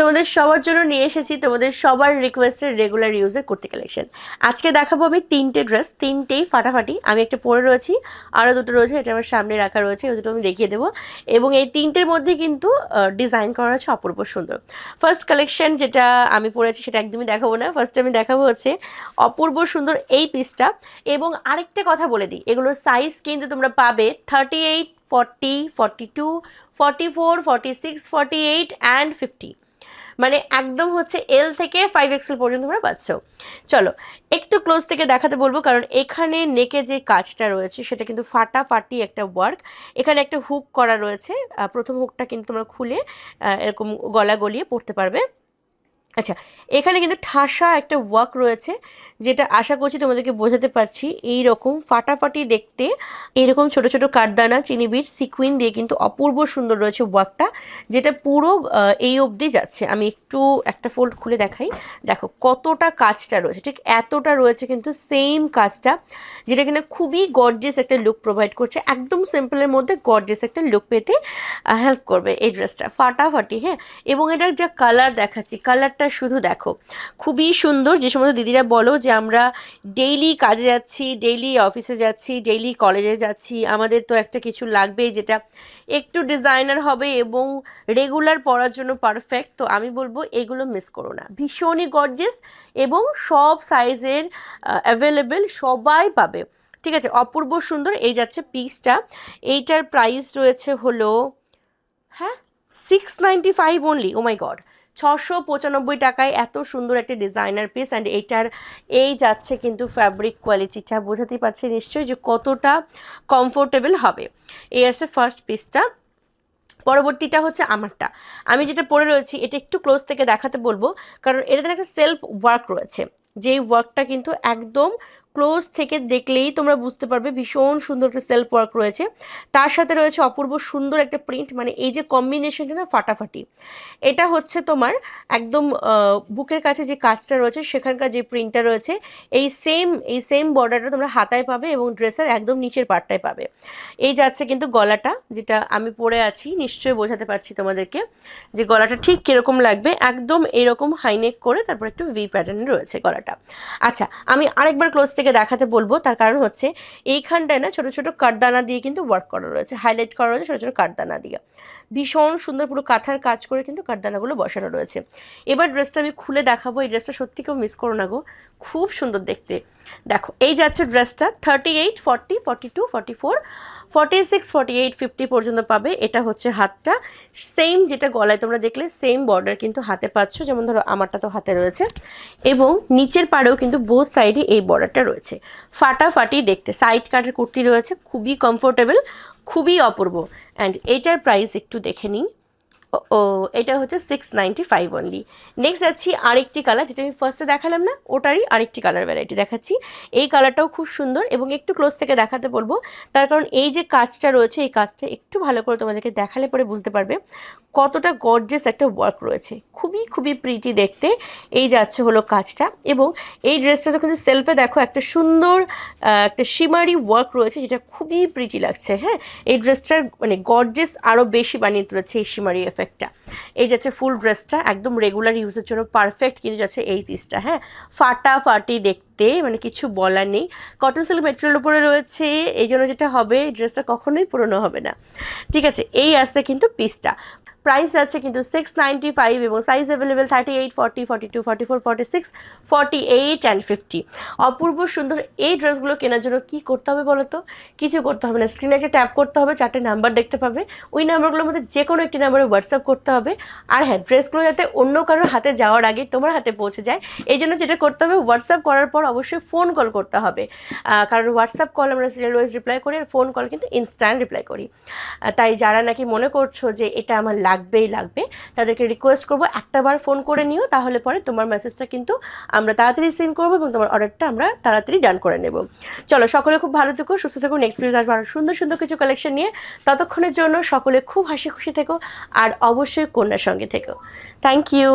তোমাদের সবার জন্য নিয়ে এসেছি তোমাদের সবার রিকোয়েস্টের রেগুলার ইউজের কুর্তি কালেকশন আজকে দেখাবো আমি তিনটে ড্রেস তিনটেই ফাটাফাটি। আমি একটা পরে রয়েছি আরও দুটো রয়েছে, এটা আমার সামনে রাখা রয়েছে ওই দুটো আমি দেখিয়ে দেবো। এবং এই তিনটের মধ্যে কিন্তু ডিজাইন করা আছে অপূর্ব সুন্দর। ফার্স্ট কালেকশন যেটা আমি পরেছি সেটা একদমই দেখাবো না। ফার্স্ট আমি দেখাবো হচ্ছে অপূর্ব সুন্দর এই পিসটা এবং আরেকটা কথা বলে দিই এগুলোর সাইজ কিন্তু তোমরা পাবে thirty eight forty forty two forty four forty six forty eight and fifty মানে একদম হচ্ছে এল থেকে ফাইভ এক্সেল পর্যন্ত তোমরা পাচ্ছ। চলো, একটু ক্লোজ থেকে দেখাতে বলব, কারণ এখানে নেকে যে কাজটা রয়েছে, সেটা কিন্তু ফাটাফাটি একটা ওয়ার্ক এখানে একটা হুক করা রয়েছে প্রথম হুকটা কিন্তু তোমরা খুলে এরকম গলা গলিয়ে পড়তে পারবে। আচ্ছা এখানে কিন্তু ঠাসা একটা ওয়ার্ক রয়েছে, যেটা আশা করছি তোমাদেরকে বোঝাতে পারছি। এই রকম ফাটাফাটি দেখতে এইরকম ছোট ছোট কাঠদানা, চিনি বিট সিকুইন দিয়ে কিন্তু অপূর্ব সুন্দর রয়েছে ওয়ার্কটা যেটা পুরো এই অবধি যাচ্ছে। আমি একটু একটা ফোল্ড খুলে দেখাই। দেখো কতটা কাজটা রয়েছে, ঠিক এতটা রয়েছে কিন্তু সেম কাজটা, যেটা কিনা খুবই গর্জেস একটা লুক প্রোভাইড করছে। একদম সিম্পলের মধ্যে গর্জেস একটা লুক পেতে হেল্প করবে এই ড্রেসটা ফাটাফাটি হ্যাঁ? এবং এটার যা কালার দেখাচ্ছি কালারটা শুধু দেখো। খুবই সুন্দর যে সমস্ত দিদিরা বলো যে আমরা ডেইলি কাজে যাচ্ছি ডেইলি অফিসে যাচ্ছি ডেইলি কলেজে যাচ্ছি, আমাদের তো একটা কিছু লাগবেই যেটা একটু ডিজাইনার হবে এবং রেগুলার পরার জন্য পারফেক্ট তো আমি বলব এগুলো মিস করো না। ভীষণই গর্জেস এবং সব সাইজের অ্যাভেলেবেল সবাই পাবে। ঠিক আছে, অপূর্ব সুন্দর। এই যাচ্ছে পিসটা এইটার প্রাইস রয়েছে হলো হ্যাঁ six ninety five only oh my god ছশো পঁচানব্বই টাকায় এত সুন্দর একটা ডিজাইনার পিস অ্যান্ড এইটার এই যাচ্ছে কিন্তু ফ্যাব্রিক কোয়ালিটিটা বোঝাতেই পারছে নিশ্চয়ই যে কতটা কমফোর্টেবল হবে। এই আছে ফার্স্ট পিসটা পরবর্তীটা হচ্ছে আমারটা। আমি যেটা পরে রয়েছি, এটা একটু ক্লোজ থেকে দেখাতে বলব। কারণ এটাতে একটা সেলফ ওয়ার্ক রয়েছে। যেই ওয়ার্কটা কিন্তু একদম ক্লোজ থেকে দেখলেই তোমরা বুঝতে পারবে ভীষণ সুন্দর একটা সেলফ ওয়ার্ক রয়েছে। তার সাথে রয়েছে অপূর্ব সুন্দর একটা প্রিন্ট মানে এই যে কম্বিনেশনটা না ফাটাফাটি। এটা হচ্ছে তোমার একদম বুকের কাছে যে কাজটা রয়েছে, সেখানকার যে প্রিন্টটা রয়েছে, এই সেম এই সেম বর্ডারটা তোমরা হাতায় পাবে এবং ড্রেসের একদম নিচের পার্টটায় পাবে। এই যাচ্ছে কিন্তু গলাটা, যেটা আমি পরে আছি, নিশ্চয়ই বোঝাতে পারছি তোমাদেরকে যে গলাটা ঠিক কীরকম লাগবে। একদম এরকম হাইনেক করে তারপর একটু ভি প্যাটার্ন রয়েছে গলাটা। আচ্ছা আমি আরেকবার ক্লোজ থেকে দেখাতে বলব, তার কারণ হচ্ছে এইখানটায় না ছোট ছোট কাঠদানা দিয়ে কিন্তু ওয়ার্ক করা রয়েছে হাইলাইট করা রয়েছে ছোট ছোট কাঠদানা দিয়ে। ভীষণ সুন্দর পুরো কাঁথার কাজ করে কিন্তু কাঠদানাগুলো বসানো রয়েছে। এবার ড্রেসটা আমি খুলে দেখাবো, এই ড্রেসটা সত্যি কেউ মিস করো না গো, খুব সুন্দর দেখতে। দেখো, এই যাচ্ছে ড্রেসটা thirty eight forty forty two forty four forty six forty eight fifty পর্যন্ত পাবে, এটা হচ্ছে হাতটা। সেম যেটা গলায় তোমরা দেখলে সেম বর্ডার কিন্তু হাতে পাচ্ছ, যেমন ধরো আমারটা তো হাতে রয়েছে। এবং নিচের পাড়েও কিন্তু বোথ সাইডে এই বর্ডারটা রয়েছে। ফাটাফাটি দেখতে। সাইড কাটের কুর্তি রয়েছে, খুবই কমফোর্টেবল খুবই অপূর্ব। অ্যান্ড এটার প্রাইস একটু দেখে নিই। ও- এটা হচ্ছে six ninety five only next যাচ্ছি আরেকটি কালার যেটা আমি ফার্স্টে দেখালাম না, ওটারই আরেকটি কালার ভ্যারাইটি দেখাচ্ছি। এই কালারটাও খুব সুন্দর এবং একটু ক্লোজ থেকে দেখাতে বলব। তার কারণ এই যে কাজটা রয়েছে, এই কাজটা একটু ভালো করে তোমাদেরকে দেখালে পরে বুঝতে পারবে কতটা গর্জেস একটা ওয়ার্ক রয়েছে। খুবই খুবই প্রিটি দেখতে। এই যাচ্ছে হলো কাজটা এবং এই ড্রেসটাতে কিন্তু সেলফে দেখো একটা সুন্দর একটা শিমারি ওয়ার্ক রয়েছে, যেটা খুবই প্রিটি লাগছে হ্যাঁ? এই ড্রেসটার মানে গর্জেস আরও বেশি বানিয়ে তুলেছে এই শিমারি এফেক্টটা এই যাচ্ছে ফুল ড্রেসটা একদম রেগুলার ইউজের জন্য পারফেক্ট কিন্তু যাচ্ছে এই পিসটা হ্যাঁ? ফাটাফাটি দেখতে মানে কিছু বলার নেই। কটন সিল্ক মেটেরিয়াল উপরে রয়েছে, এই জন্য যেটা হবে ড্রেসটা কখনোই পুরনো হবে না। ঠিক আছে, এই আসতে কিন্তু পিসটা প্রাইস আছে কিন্তু সিক্স নাইনটি ফাইভ এবং size available thirty eight forty forty two forty four forty six forty eight and fifty অপূর্ব সুন্দর এই ড্রেসগুলো কেনার জন্য কি করতে হবে বলো তো কিছু করতে হবে না। স্ক্রিনে একটা ট্যাপ করতে হবে, চারটে নাম্বার দেখতে পাবে। ওই নাম্বারগুলোর মধ্যে যে কোনো একটি নাম্বারে হোয়াটসঅ্যাপ করতে হবে। আর হ্যাঁ ড্রেসগুলো যাতে অন্য কারোর হাতে যাওয়ার আগে তোমার হাতে পৌঁছে যায়। এই জন্য যেটা করতে হবে হোয়াটসঅ্যাপ করার পর অবশ্যই ফোন কল করতে হবে। কারণ হোয়াটসঅ্যাপ কল আমরা সিরিয়াল ওয়াইজ রিপ্লাই করি আর ফোন কল কিন্তু ইনস্ট্যান্ট রিপ্লাই করি। তাই যারা নাকি মনে করছ যে এটা আমার লাগবেই লাগবে। তাদেরকে রিকোয়েস্ট করব, একটা বার ফোন করে নিও, তাহলে পরে তোমার মেসেজটা কিন্তু আমরা তাড়াতাড়ি সেন্ড করব এবং তোমার অর্ডারটা আমরা তাড়াতাড়ি ডান করে নেব। চলো, সকলে খুব ভালো থেকো, সুস্থ থেকো নেক্সট ভিডিও আসব আরও সুন্দর সুন্দর কিছু কালেকশন নিয়ে। ততক্ষণের জন্য সকলে খুব হাসি খুশি থেকো, আর অবশ্যই কন্যার সঙ্গে থেকো। Thank you